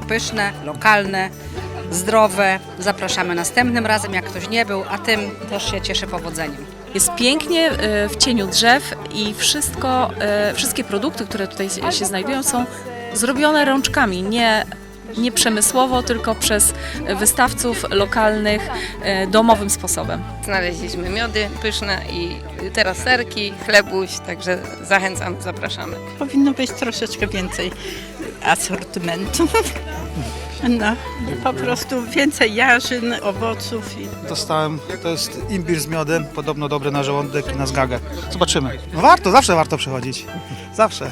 pyszne, lokalne, zdrowe. Zapraszamy następnym razem, jak ktoś nie był, a tym też się cieszę powodzeniem. Jest pięknie e, w cieniu drzew i wszystko, e, wszystkie produkty, które tutaj się znajdują są zrobione rączkami, nie, nie przemysłowo, tylko przez wystawców lokalnych e, domowym sposobem. Znaleźliśmy miody pyszne i teraz serki, chlebuś, także zachęcam, zapraszamy. Powinno być troszeczkę więcej asortymentu. No, po prostu więcej jarzyn, owoców i Dostałem, to jest imbir z miodem, podobno dobre na żołądek i na zgagę. Zobaczymy. No warto, zawsze warto przychodzić. Zawsze.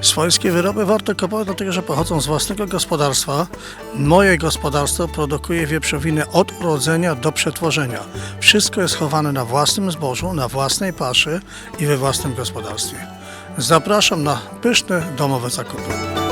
Swojskie wyroby warto kupować, dlatego że pochodzą z własnego gospodarstwa. Moje gospodarstwo produkuje wieprzowinę od urodzenia do przetworzenia. Wszystko jest chowane na własnym zbożu, na własnej paszy i we własnym gospodarstwie. Zapraszam na pyszne domowe zakupy.